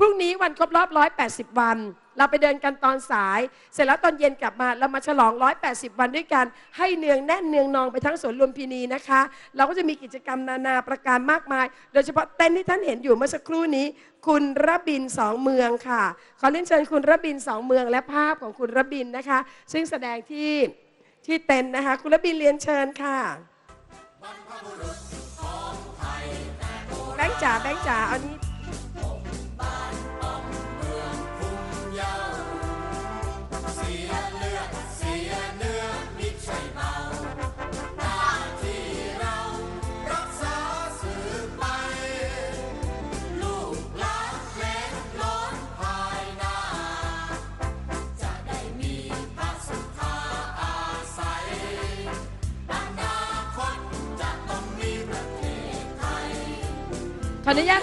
พรุ่งนี้วันครบรอบ 180 วัน เราไปเดินกันตอนสาย เสร็จแล้วตอนเย็นกลับมาเรามาฉลอง 180 วันด้วยกัน ให้เนืองแน่นเนืองนองไปทั้งสวนลุมพินีนะคะ เราก็จะมีกิจกรรมนานาประการมากมาย โดยเฉพาะเต้นที่ท่านเห็นอยู่เมื่อสักครู่นี้ คุณระบินสองเมืองค่ะ ขอเรียนเชิญคุณระบินสองเมืองและภาพของคุณระบินนะคะ ซึ่งแสดงที่ที่เต็นท์นะคะ คุณระบินเรียนเชิญค่ะแบงค์จ๋าแบงค์จ๋าเอานี้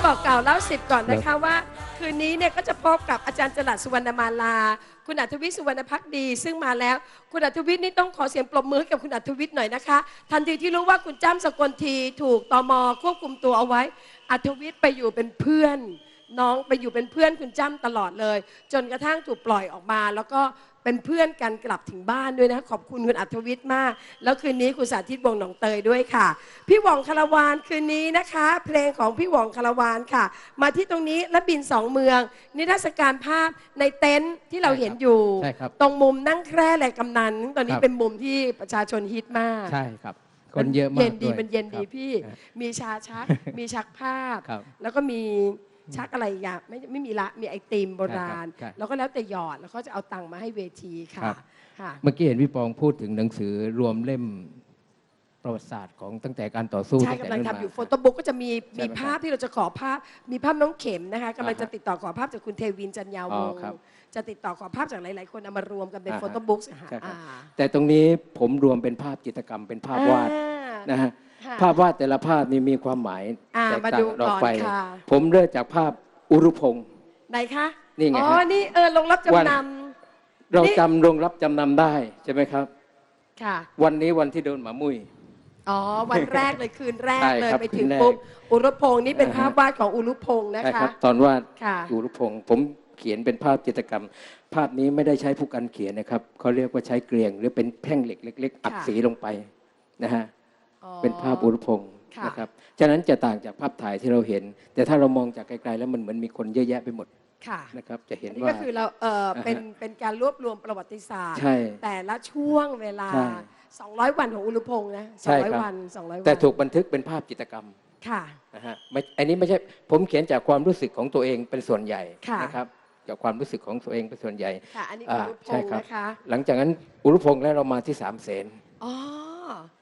บอกกล่าวเล่าสิบก่อนนะคะว่า คืนนี้เนี่ยก็จะพบกับอาจารย์จรัสสุวรรณมาลา คุณอัธวิทย์สุวรรณพักดี ซึ่งมาแล้ว คุณอัธวิทย์นี่ต้องขอเสียงปรบมือให้กับคุณอัธวิทย์หน่อยนะคะ ทันทีที่รู้ว่าคุณจ้ำสกลทีถูกตมควบคุมตัวเอาไว้ อัธวิทย์ไปอยู่เป็นเพื่อน น้องไปอยู่เป็นเพื่อนคุณจ้ำตลอดเลย จนกระทั่งถูกปล่อยออกมา แล้วก็เป็นเพื่อนกันกลับถึงบ้านด้วยนะขอบคุณคุณอัธวิทย์มาก แล้วคืนนี้คุณสาธิตวงศ์หนองเตยด้วยค่ะ พี่หว่องคาราวานคืนนี้นะคะ เพลงของพี่หว่องคาราวานค่ะ มาที่ตรงนี้และบินสองเมือง นิทรรศการภาพในเต็นท์ที่เราเห็นอยู่ ใช่ครับตรงมุมนั่งแคร่แหลกกำนันตอนนี้ครับ เป็นมุมที่ประชาชนฮิตมาก ใช่ครับ คนเยอะมากเย็นดีวยมันเย็นดีครับ พี่ครับมีชาชัก มีชักภาพ ครับแล้วก็มี ชักอะไรอีกอย่างไม่ไม่มีละมีไอติมโบราณใช่ครับใช่แล้วก็แล้วแต่หยอดแล้วเขาจะเอาตังค์มาให้เวทีค่ะครับ ค่ะ เมื่อกี้เห็นพี่ปองพูดถึงหนังสือรวมเล่มประวัติศาสตร์ของตั้งแต่การต่อสู้ใช่ตั้แต่กำลังเริ่มทำอยู่มาโฟโต้บุ๊กก็จะมีใช่มีไหมภาพที่เราจะขอภาพ มีภาพน้องเข็มนะคะกำลังจะอ่าฮะติดต่อขอภาพจากคุณเทวินจันยาวอ๋วองครับจะติดต่อขอภาพจากหลาย ๆ คนเอามารวมกันเป็นอ่าฮะ โฟโต้บุ๊กค่ะใช่ครับอ่าแต่ตรงนี้ผมรวมเป็นภาพจิตรกรรมเป็นภาพวาดอ่านะฮะค่ะ ภาพวาดแต่ละภาพนี่มีความหมายอ่าแตกมาต่าดูงออกก่อนไปค่ะ ผมเริ่มจากภาพอุรุพงศ์ ไหนคะนี่ไงอ๋อฮะนี่เออลงรับวัน จำนเรานี่จำโรงรับจำนำได้ใช่ไหมครับำค่ะ วันนี้วันที่โดนหมามุ้ย อ๋อ วันแรกเลยคืนแรกใช่เลยครับไปถึงคืนแรกปุ๊บอุรุพงศ์นี่เป็นอ่าฮะ ภาพวาดของอุรุพงศ์นะใช่คะ ครับ ตอนวาดค่ะ อุรุพงศ์ผมเขียนเป็นภาพจิตรกรรม ภาพนี้ไม่ได้ใช้ผู้กันเขียนนะครับเขาเรียกว่าใช้เกลียง หรือเป็นแท่งเหล็กเล็ก ๆ อัดค่ะสีลงไปนะฮะอ๋อ เป็นภาพอุรุพงศ์ค่ะนะครับฉะนั้นจะต่างจากภาพถ่ายที่เราเห็น แต่ถ้าเรามองจากไกลๆแล้วมันเหมือนมีคนเยอะแยะไปหมดค่ะนะครับจะเห็นอันนี้ว่าก็คือเราเอออ่าฮะเป็นเป็นการรวบรวมประวัติศาสตร์ใช่แต่ละช่วงเวลาใช่200 วันของอุรุพงศ์นะใช่ครับ200 วัน 200 วัน แต่ถูกบันทึกเป็นภาพจิตรกรรมค่ะนะฮะไม่อันนี้ไม่ใช่ผมเขียนจากความรู้สึกของตัวเองเป็นส่วนใหญ่ค่ะนะครับจากความรู้สึกของตัวเองเป็นส่วนใหญ่ค่ะอันนี้อุอ่ารุพใช่งศ์ครับนะคะหลังจากนั้นอุรุพงศ์แล้วเรามาที่สามเสนอ๋อ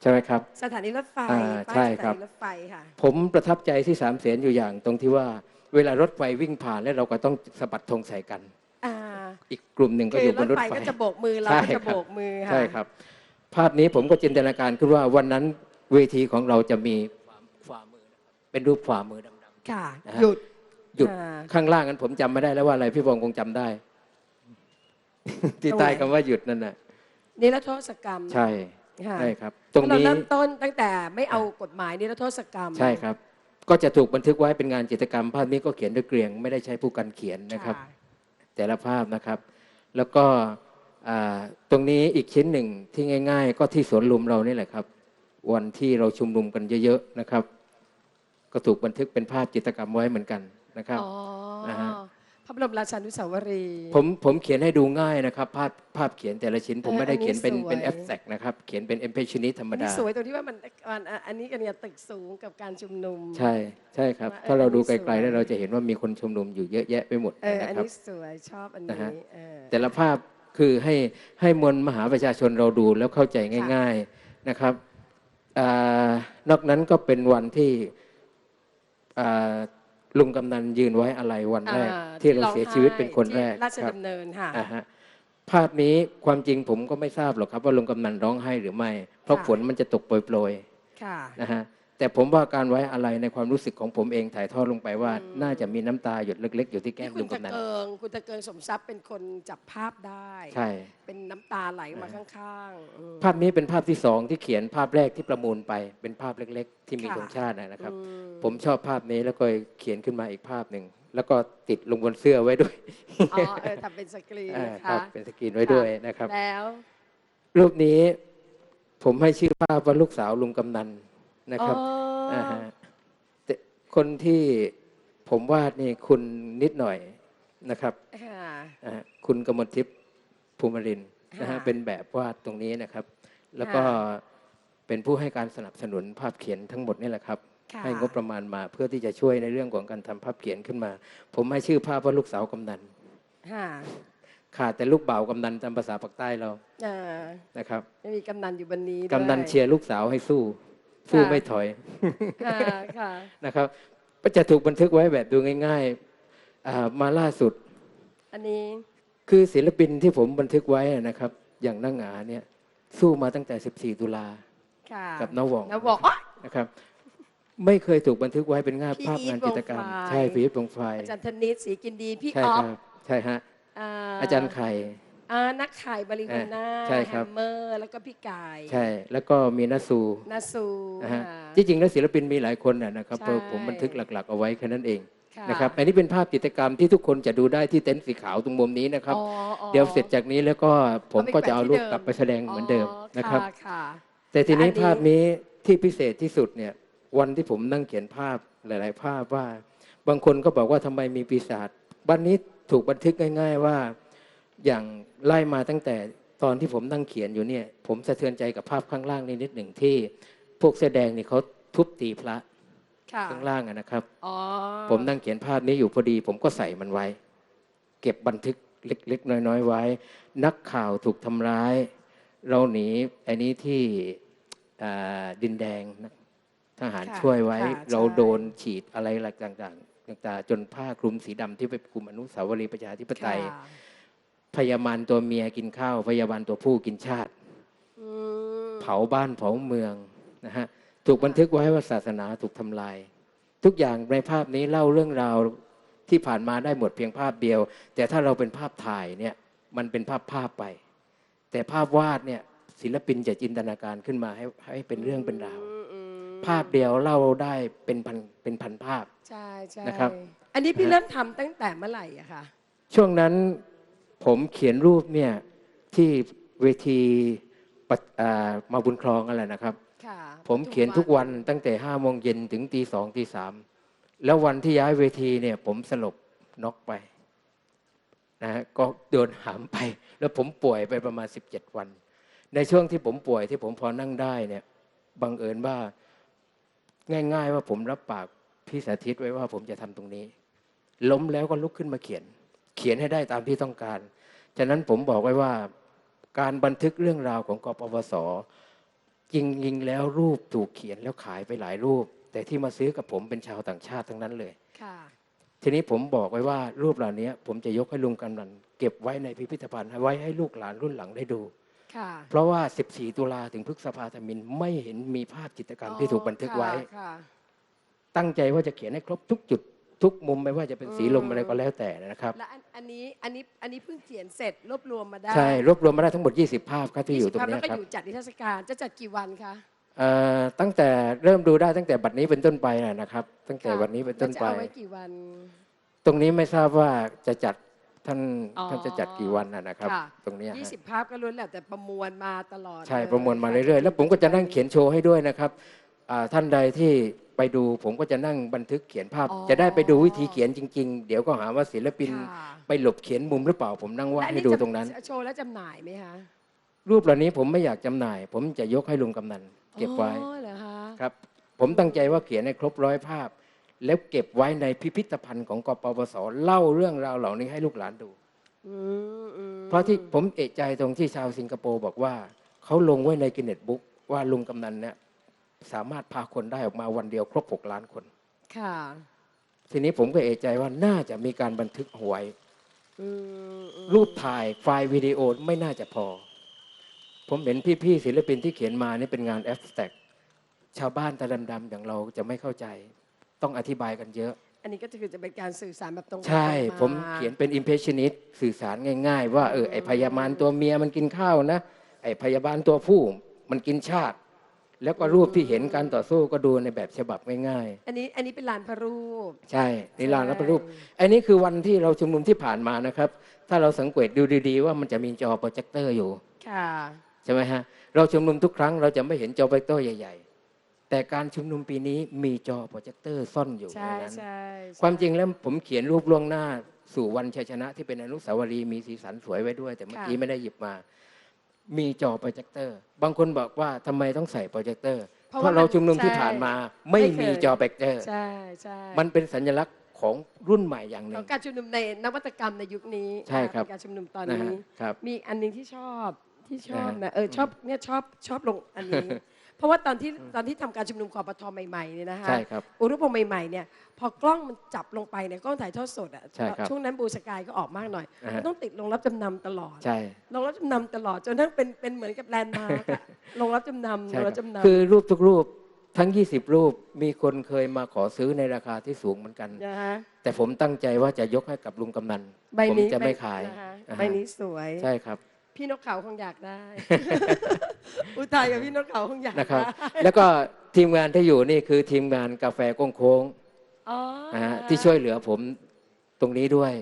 ใช่ไหมครับ สถานีรถไฟอ่าป้ายใช่สครัถาบ นีรถไฟค่ะ ผมประทับใจที่สามเสนอยู่อย่างตรงที่ว่าเวลารถไฟวิ่งผ่านแล้วเราก็ต้องสะบัดธงใส่กัน อ่าอีกกลุ่มหนึ่งก็คืออยู่รบถนรถไฟ ไฟก็จะโบกมือเราใช่ก็จะครับโบกมือค่ะ ใช่ครับ ภาพนี้ผมก็จินตนาการขึ้นว่าวันนั้นเวทีของเราจะมีฝ่ามือนะครับเป็นรูปฝ่ามือดำ ค่ะ นะฮะ หยุด ๆหยุดอ่าข้างล่างนั้นผมจำไม่ได้แล้วว่าอะไรพี่บองคงจำได้ ที่ใต้คำว่าหยุดนั่นน่ะนิรโทษกรรม ใช่ ค่ะใช่ครับ ตรงเรานี้เริ่มต้นตั้งแต่ไม่เอากฎหมายนิรโทษกรรม ใช่ครับ ก็จะถูกบันทึกไว้เป็นงานจิตรกรรม ภาพนี้ก็เขียนด้วยเกลียง ไม่ได้ใช้ผู้กันเขียนนะครับ แต่ละภาพนะครับ แล้วก็อ่าตรงนี้อีกชิ้นหนึ่งที่ง่าย ๆ ก็ที่สวนลุมเรานี่แหละครับ วันที่เราชุมนุมกันเยอะๆนะครับ ก็ถูกบันทึกเป็นภาพจิตรกรรมไว้เหมือนกันนะครับอ๋อนะฮะ พระบรมราชานุสาวรีย์ ผมผมเขียนให้ดูง่ายนะครับ ภาพภาพเขียนแต่ละชิ้น ผมเออไม่ได้เขียนเป็นอันนี้สวยเป็นแอ s แ r กนะครับ เขียนเป็นเอ p เพชนิธรรมอันนี้ดาสวยตรงที่ว่ามันมันอะอันนี้กันเนี่ยตึกสูงกับการชุมนุม ใช่ใช่ครับว่าถ้าเราดูอันนี้ไกลสวยๆแล้วเราจะเห็นว่ามีคนชุมนุมอยู่เยอะแยะไปหมดเออนะอันครับนี้สวยชอบอันนะฮะนี้เออแต่ละภาพคือให้ให้มวลมหาประชาชนเราดูแล้วเข้าใจง่าย ๆนะครับอานอกนั้นก็เป็นวันที่อ่า ลุงกำนันยืนไว้อะไรวันแรกอ่าที่เราร้องเสียชีวิตเป็นคนไห้แรกที่ราชครับดำเนินค่ะอ่าฮะภาพนี้ความจริงผมก็ไม่ทราบหรอกครับว่าลุงกำนันร้องไห้หรือไม่ เพราะค่ะฝนมันจะตกโปรยค่ะๆนะฮะ แต่ผมว่าการไว้อะไรในความรู้สึกของผมเองถ่ายทอดลงไปว่าอืมน่าจะมีน้ำตาหยดเล็ก ๆ อยู่ที่แก้ที่มคุลุณงตะกำนันเกิงคุณตะเกิงสมทรัพย์เป็นคนจับภาพได้ ใช่ เป็นน้ำตาไหลมาข้างๆอืมภาพนี้เป็นภาพที่สองที่เขียนภาพแรกที่ประมูลไป เป็นภาพเล็ก ๆ ที่มีค่ะธงชาตินะครับอืผมชอบภาพนี้แล้วก็เขียนขึ้นมาอีกภาพหนึ่งแล้วก็ติดลงบนเสื้อไว้ด้วยอ๋อเออทำเป็นสกรีนอ่านะครัคะบเป็นสกรีนไว้ด้วยนะครับ แล้ว รูปนี้ผมให้ชื่อภาพว่าลูกสาวลุงกำนัน นะครับอ๋อาฮะแต่คนที่ผมวาดนี่คุณนิดหน่อยนะครับค่ะอ่าฮะคุณกมลทิพย์ภูมิรินทร์นะฮะค่ะเป็นแบบวาดตรงนี้นะครับ แล้วก็ค่เป็นผู้ให้การสนับสนุนภาพเขียนทั้งหมดนี่แหละครับค่ะให้งบประมาณมาเพื่อที่จะช่วยในเรื่องของการทำภาพเขียนขึ้นมา ผมให้ชื่อภาพว่าลูกสาวกำนันค่ะขาดแต่ลูกบ่าวกำนันตามภาษาปากใต้เราเออนะครับไม่มีกำนันอยู่บนนี้ด้วยกำนันเชียร์ลูกสาวให้สู้ สู้ค่ะไม่ถอยค่ะค่ะนะครับก็จะถูกบันทึกไว้แบบดูง่ายๆอ่ามาล่าสุด อันนี้คือศิลปินที่ผมบันทึกไว้นะครับ อย่างนางหงาเนี่ย สู้มาตั้งแต่ 14 ตุลาค่ะกับน้าหว่องน้าบอกอ๋อนะครับไม่เคยถูกบันทึกไว้เป็นงานพี่ภาพงานจิตรกรรมอีทวงไฟใช่พีทวงไฟอาจารย์ธนิตศรีกินดี พี่ใช่ออคฟรับใช่ฮะอ่าอาจารย์ไข่ อ่านักขายบริวาน่าใช่ครับแฮมเมอร์ แล้วก็พี่กายใช่ แล้วก็มีนัสูนาซูนะฮะค่ะ ที่จริงแล้วศิลปินมีหลายคนนะนะครับใช่ เพราะผมบันทึกหลัก ๆ เอาไว้แค่นั้นเองะนะครับอันนี้เป็นภาพจิตรกรรมที่ทุกคนจะดูได้ที่เต็นท์สีขาวตรงมุมนี้นะครับ อ๋ออ๋อ เดี๋ยวเสร็จจากนี้แล้วก็ผมก็จะเอารูปเอาไปแขวนที่เดิมกลับไปแสดงเหมือนเดิมนะครับค่ะ แต่ทีนี้อันนี้ ภาพนี้ที่พิเศษที่สุดเนี่ยวันที่ผมนั่งเขียนภาพหลาย ๆ ภาพว่า บางคนก็บอกว่าทำไมมีปีศาจวันนี้ถูกบันทึกง่าย ๆ ว่า อย่างไล่มาตั้งแต่ตอนที่ผมนั่งเขียนอยู่เนี่ย ผมสะเทือนใจกับภาพข้างล่างนิดนิดหนึ่งที่ พวกแสดงนี่เขาทุบตีพระค่ะข้างล่างอะนะครับอ๋อผมนั่งเขียนภาพนี้อยู่พอดี ผมก็ใส่มันไว้ เก็บบันทึกเล็กๆน้อยๆไว้ นักข่าวถูกทำร้าย เราหนีอันนี้ที่อ่าดินแดงนะทหารค่ะช่วยไว้ค่ะเราใช่โดนฉีดอะไรหลักต่างๆต่างๆจนผ้าคลุมสีดำที่ไปคลุมอนุสาวรีย์ประชาธิปไตยค่ะ พยาบาลตัวเมียกินข้าว พยาบาลตัวผู้กินชาติอืมเผาบ้านเผาเมืองนะฮะถูกบันทึกไว้ว่าศาสนาถูกทำลาย ทุกอย่างในภาพนี้เล่าเรื่องราวที่ผ่านมาได้หมดเพียงภาพเดียว แต่ถ้าเราเป็นภาพถ่ายเนี่ยมันเป็นภาพภาพไป แต่ภาพวาดเนี่ยศิลปินจะจินตนาการขึ้นมาให้ให้เป็นเรื่องเป็นราวอืมอืมภาพเดียวเล่าได้เป็นพันเป็นพันภาพใช่ใช่นะครับ อันนี้พี่เริ่มทำตั้งแต่เมื่อไหร่อะคะช่วงนั้น ผมเขียนรูปเนี่ยที่เวทีปะอ่ามาบุญครองอะไรนะครับค่ะผมเขียนทุกวันตั้งแต่ห้าโมงเย็นถึงตีสองตีสามแล้ววันที่ย้ายเวทีเนี่ย ผมสลบน็อกไปนะฮะก็โดนหามไป แล้วผมป่วยไปประมาณ17วัน ในช่วงที่ผมป่วยที่ผมพอนั่งได้เนี่ยบังเอิญว่า ง่าย ๆ ว่าผมรับปากพี่สาธิตไว้ว่าผมจะทำตรงนี้ ล้มแล้วก็ลุกขึ้นมาเขียน เขียนให้ได้ตามที่ต้องการ ฉะนั้นผมบอกไว้ว่าการบันทึกเรื่องราวของกปปสจริงๆแล้วรูปถูกเขียนแล้วขายไปหลายรูป แต่ที่มาซื้อกับผมเป็นชาวต่างชาติทั้งนั้นเลยค่ะทีนี้ผมบอกไว้ว่ารูปเหล่านี้ผมจะยกให้ลุงกำนันเก็บไว้ในพิพิธภัณฑ์ให้ไว้ให้ลูกหลานรุ่นหลังได้ดูค่ะเพราะว่า 14 ตุลาถึงพฤษภาธมินไม่เห็นมีภาพจิตรกรรมที่ถูกบันทึกไว้ค่ะค่ะตั้งใจว่าจะเขียนให้ครบทุกจุด ทุกมุมไม่ว่าจะเป็นสีลมอืมอะไรก็แล้วแต่นะครับ และอันอันนี้อันนี้อันนี้เพิ่งเขียนเสร็จรวบรวมมาได้ใช่รวบรวมมาได้ทั้งหมด 20 ภาพครับที่อยู่ตรง20เนี้แล้วยก็ครับอยู่จัดนิทรรศการจะจัดกี่วันคะ เอ่อตั้งแต่เริ่มดูได้ตั้งแต่บัดนี้เป็นต้นไปนะครับ ตั้งแต่ค่ะ วันนี้เป็นต้นแล้วจะไป เอาไว้กี่วัน ตรงนี้ไม่ทราบว่าจะจัดท่านอ๋อท่านจะจัดกี่วันนะนะครับ ค่ะ ตรงเนี้ยฮะ 20 ภาพก็ล้วนแล้วแต่ประมวลมาตลอดใช่เลยประมวลมาเรื่อยๆ แล้วผมก็จะนั่งเขียนโชว์ให้ด้วยนะครับอ่า ท่านใดที่ไปดูผมก็จะนั่งบันทึกเขียนภาพอ๋อจะได้ไปดูวิธีเขียนจริง ๆ เดี๋ยวก็หาว่าศิลปินค่ะไปหลบเขียนมุมหรือเปล่าผมนั่งวาดและอัให้ดูตรงนั้นจะโชว์และจำหน่ายไหมคะรูปเหล่านี้ผมไม่อยากจำหน่าย ผมจะยกให้ลุงกำนันเก็บไว้อ๋อเหรอคะครับ ผมตั้งใจว่าเขียนให้ครบร้อยภาพ แล้วเก็บไว้ในพิพิธภัณฑ์ของกปปสเล่าเรื่องราวเหล่านี้ให้ลูกหลานดูอืมอืมเพราะที่ผมเอกใจตรงที่ชาวสิงคโปร์บอกว่าเขาลงไว้ในกินเน็ตบุ๊กว่าลุงกำนันเนี่ย สามารถพาคนได้ออกมาวันเดียวครบ6ล้านคน ค่ะ ทีนี้ผมก็เอกใจว่าน่าจะมีการบันทึกเอาไว้อืมอืมรูปถ่ายไฟล์วิดีโอไม่น่าจะพอ ผมเห็นพี่ๆศิลปินที่เขียนมานี่เป็นงานแอ s สแต็กชาวบ้านตาดำๆอย่างเราจะไม่เข้าใจ ต้องอธิบายกันเยอะ อันนี้ก็คือจะเป็นการสื่อสารแบบตรงไปใช่ ตรงาผมเขียนเป็น impressionist สื่อสารง่าย ๆ ว่าเออไอพยาบาลตัวเมียมันกินข้าวนะ ไอพยาบาลตัวผู้มันกินชาติ แล้วก็รูปที่เห็นการต่อสู้ก็ดูในแบบฉบับง่ายอันนี้อันนี้เป็นลานพระรูป ๆ ใช่นิลานรับรูปใช่อันนี้คือวันที่เราชุมนุมที่ผ่านมานะครับ ถ้าเราสังเกตดูดีๆ ว่ามันจะมีจอโปรเจคเตอร์อยู่ ค่ะ ใช่ไหมฮะ เราชุมนุมทุกครั้งเราจะไม่เห็นจอโปรเจคเตอร์ใหญ่ ๆ แต่การชุมนุมปีนี้มีจอโปรเจคเตอร์ซ่อนอยู่ในใช่นั้น ใช่ความจริงแล้วผมเขียนรูปล่วงหน้าสู่วันชัยชนะที่เป็นอนุสาวรีย์มีสีสันสวยไว้ด้วย แต่เมื่อกี้ไม่ได้หยิบมา มีจอโปรเจคเตอร์ บางคนบอกว่าทำไมต้องใส่โปรเจคเตอร์ เพราะเราชุมนุมที่ผ่านมาไม่มีจอโปรเจคเตอร์ ใช่ใช่มันเป็นสัญลักษณ์ของรุ่นใหม่อย่างหขนึ่องงการชุมนุมในนวัตกรรมในยุคนี้ใช่ครับเป็นการชุมนุมตอนนะนี้ฮะครับมีอันหนึงที่ชอบที่ชอบนะนะฮะเออชอบเนี่ยชอบชอบลงอันนี้ เพราะว่าตอนที่ตอนที่ทำการชุมนุมคอปทใหม่ๆเนี่ยนะคะใช่ครับอุรุพงศ์ใหม่ๆเนี่ยพอกล้องมันจับลงไปเนี่ยกล้องถ่ายทอดสดอะใช่ครับช่วงนั้นบูสกายก็ออกมากหน่อยอ่าฮะมันต้องติดลงรับจำนำตลอดใช่ลงรับจำนำตลอดจนทั้งเป็นเป็นเหมือนกับแลนด์มาร์กลงรับจำนำลใช่งครัรับบจำนำคือรูปทุกรูปทั้ง 20 รูปมีคนเคยมาขอซื้อในราคาที่สูงเหมือนกันนะฮะแต่ผมตั้งใจว่าจะยกให้กับลุงกำนันใบผมนี้จะไม่ใบขายนะคะอ่าฮะใบนี้สวย ใช่ครับ พี่นกเขาคงอยากได้ อุทัยกับพี่นกเขาคงอยากนะครับได้แล้วก็ทีมงานที่อยู่นี่คือทีมงานกาแฟโค้งอ๋อๆนะฮะที่ช่วยเหลือผมตรงนี้ด้วย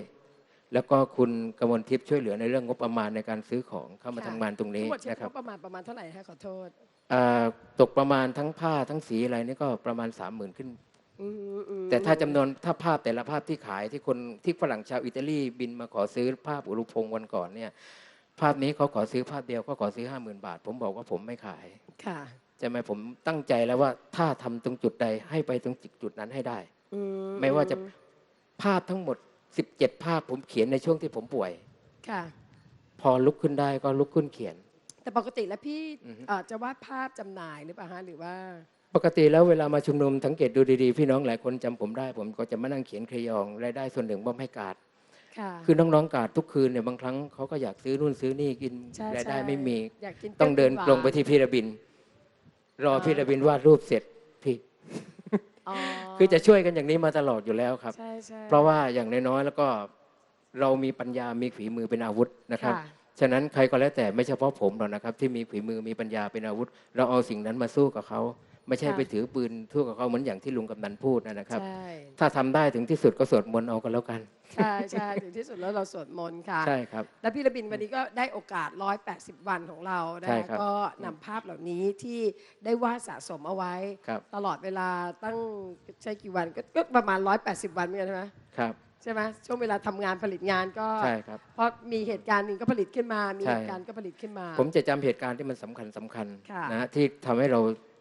แล้วก็คุณกมลทิพย์ช่วยเหลือในเรื่องงบประมาณในการซื้อของเข้ามาทำงานตรงนี้ทั้งหมดใช้นะครับงบประมาณประมาณเท่าไหร่ฮะขอโทษอ่าตกประมาณทั้งผ้าทั้งสีอะไรนี่ก็ประมาณ3 0,000ขึ้นอืมอืมแต่ถ้าจำนวนถ้าภาพแต่ละภาพที่ขายที่คนที่ฝรั่งชาวอิตาลีบินมาขอซื้อภาพอุรุพงศ์วันก่อนเนี่ย ภาพนี้เขาขอซื้อภาพเดียวเขาขอซื้อห้าหมื่นบาท ผมบอกว่าผมไม่ขายค่ะใช่ไหมผมตั้งใจแล้วว่าถ้าทำตรงจุดใดให้ไปตรงจุดนั้นให้ได้อืไม่ว่าจะภาพทั้งหมด17ภาพผมเขียนในช่วงที่ผมป่วย ค่ะ พอลุกขึ้นได้ก็ลุกขึ้นเขียน แต่ปกติแล้วพี่อือฮึเอ่อจะวาดภาพจำหน่ายหรือเปล่าฮะหรือว่า ปกติแล้วเวลามาชุมนุมสังเกตดูดีๆ พี่น้องหลายคนจำผมได้ ผมก็จะมานั่งเขียนเครยองรายได้ส่วนหนึ่งบ่มให้การด ค่ะคือน้องๆกาดทุกคืนเนี่ยบางครั้งเขาก็อยากซื้อนู่นซื้อนี่กินใช่รายได้ใช่ไม่มีอยากกินต้องเดินหวาลงไปที่พีระบิน รออ่าพีระบินวาดรูปเสร็จพี่อ๋อคือจะช่วยกันอย่างนี้มาตลอดอยู่แล้วครับใช่ใช่เพราะว่าอย่างน้อยๆแล้วก็เรามีปัญญามีฝีมือเป็นอาวุธนะครับค่ะฉะนั้นใครก็แล้วแต่ไม่เฉพาะผมหรอกนะครับ ที่มีฝีมือมีปัญญาเป็นอาวุธ เราเอาสิ่งนั้นมาสู้กับเขา ไม่ใช่ค่ะไปถือปืนสู้กับเขาเหมือนอย่างที่ลุงกำนันพูดนะครับ ใช่ ถ้าทำได้ถึงที่สุดก็สวดมนต์เอากันแล้วกัน ใช่ใช่ถึงที่สุดแล้วเราสวดมนต์ค่ะ ใช่ครับ และพี่ระบินวันนี้ก็ได้โอกาส 180 วันของเรานะใช่คะครับก็นำภาพเหล่านี้ที่ได้วาดสะสมเอาไว้ ครับ ตลอดเวลาตั้งใช้กี่วันก็ก็ประมาณ 180 วันเหมือนกันใช่ไหมครับ ใช่ไหมช่วงเวลาทำงานผลิตงานก็ ใช่ครับ เพราะมีเหตุการณ์หนึ่งก็ผลิตขึ้นมา มีใช่ เหตุการณ์ก็ผลิตขึ้นมา ผมจะจำเหตุการณ์ที่มันสำคัญสำคัญค่ะ นะฮะที่ทำให้เรา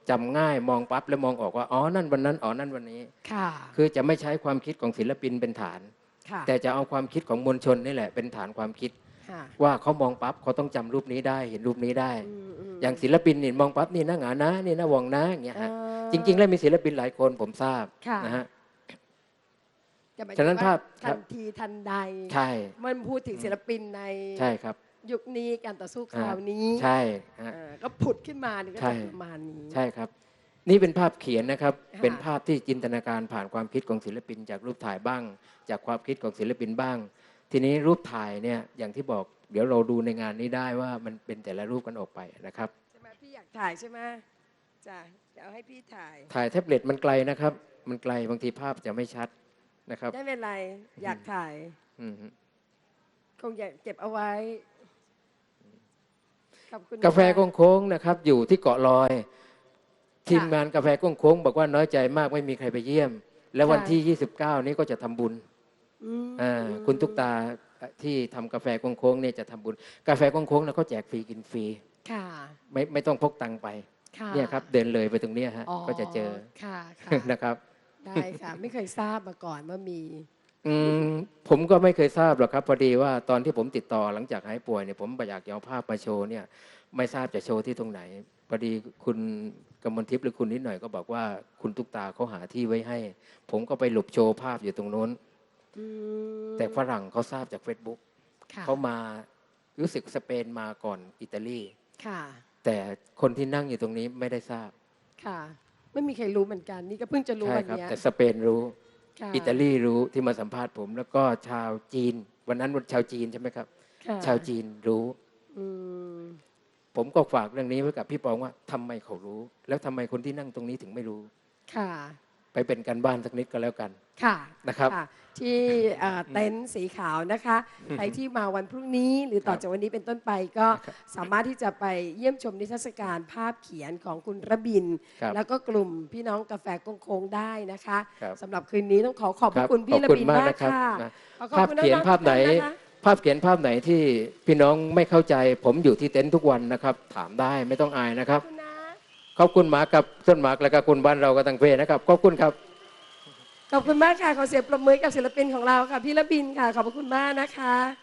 จำง่ายมองปั๊บแล้วมองออกว่าอ๋อนั่นวันนั้นอ๋อนั่นวันนี้ค่ะคือจะไม่ใช้ความคิดของศิลปินเป็นฐานค่ะแต่จะเอาความคิดของมวลชนนี่แหละเป็นฐานความคิดค่ะว่าเขามองปั๊บเขาต้องจำรูปนี้ได้เห็นรูปนี้ได้อืมอืมอย่างศิลปินนี่มองปั๊บนี่หน้าหงานะนี่หน้าวองนะอย่างเงี้ยฮะเอ่อจริง ๆ แล้วมีศิลปินหลายคนผมทราบค่ะนะฮะแต่หมายฉะนั้นถึงว่ภาพทันทีทันใดใช่มันพูดถึงศิลปินในใช่ครับ ยุคนี้การต่อสู้คอ่าราวนี้ใช่ฮะเอ่อก็ผุดขึ้นมานี่ก็ใช่ จะประมาณนี้ ใช่ครับ นี่เป็นภาพเขียนนะครับ ค่ะ เป็นภาพที่จินตนาการผ่านความคิดของศิลปิน จากรูปถ่ายบ้าง จากความคิดของศิลปินบ้าง ทีนี้รูปถ่ายเนี่ยอย่างที่บอก เดี๋ยวเราดูในงานนี้ได้ว่ามันเป็นแต่ละรูปกันออกไปนะครับ ใช่ไหมพี่อยากถ่ายใช่ไหมจ้ะเดี๋ยวเอาให้พี่ถ่าย ถ่ายแท็บเล็ตมันไกลนะครับ มันไกลบางทีภาพจะไม่ชัดนะครับไม่เป็นไรอยากถ่าย อืมฮึคงอยากเก็บเอาไว้ขอบคุณ กาแฟมโค้งๆนะครับ อยู่ที่เกาะลอย ทีมงานกาแฟโค้งๆบอกว่าน้อยใจมากไม่มีใครไปเยี่ยม และวันที่ 29 นี้ก็จะทำบุญอืมอ่าคุณทุกตาที่ทำกาแฟโค้งๆเนี่ยจะทำบุญ กาแฟโค้งๆนะเขาแจกฟรีกินฟรีค่ะไม่ไม่ต้องพกตังค์ไปค่ะเนี่ยครับเดินเลยไปตรงเนี้ยฮะอ๋อก็จะเจอค่ะค่ะนะครับได้ค่ะ ไม่เคยทราบมาก่อนว่ามี อืมผมก็ไม่เคยทราบหรอกครับพอดีว่าตอนที่ผมติดต่อหลังจากหายป่วยเนี่ยผมอยากจะเอาภาพมาโชว์เนี่ยไม่ทราบจะโชว์ที่ตรงไหนพอดีคุณกมลทิพย์หรือคุณนิดหน่อยก็บอกว่าคุณตุ๊กตาเขาหาที่ไว้ให้ ผมก็ไปหลบโชว์ภาพอยู่ตรงโน้น อืมแต่ฝรั่งเขาทราบจาก Facebook ค่ะเขามารู้สึกสเปนมาก่อนอิตาลี ค่ะ แต่คนที่นั่งอยู่ตรงนี้ไม่ได้ทราบค่ะ ไม่มีใครรู้เหมือนกัน นี่ก็เพิ่งจะรู้ใช่วันครับ เนี้ยแต่สเปนรู้ค่ะ อิตาลีรู้ที่มาสัมภาษณ์ผม แล้วก็ชาวจีน วันนั้นวันชาวจีนใช่ไหมครับค่ะชาวจีนรู้อืมผมก็ฝากเรื่องนี้ไว้กับพี่ปองว่าทำไมเขารู้ แล้วทำไมคนที่นั่งตรงนี้ถึงไม่รู้ ค่ะ ไปเป็นการบ้านสักนิดก็แล้วกัน ค่ะนะครับค่ะที่เอ่อเต็นท์สีขาวนะคะ ใครที่มาวันพรุ่งนี้หรือต่อครับจากวันนี้เป็นต้นไปก็ครับสามารถที่จะไปเยี่ยมชมนิทรรศการภาพเขียนของคุณระบิน ครับแล้วก็กลุ่มพี่น้องกาแฟกงโคงได้นะคะครับ สำหรับคืนนี้ต้องขอขอบพคระรับคุณพี่ขอบระคุณบินมากมากนะครับค่ะนะขอขอบภาพคุณเขียนองๆภาพไหนทุกท่ะคะ ภาพเขียนภาพไหนที่พี่น้องไม่เข้าใจ ผมอยู่ที่เต็นท์ทุกวันนะครับ ถามได้ไม่ต้องอายนะครับ ขอบคุณนะขอบคุณหมากับต้นหมากและก็คุณบ้านเราก็ตั้งเพนะครับขอบคุณครับ ขอบคุณมากค่ะ ขอเสียงปรบมือกับศิลปินของเราค่ะ พี่ละบินค่ะ ขอบพระคุณมากนะคะ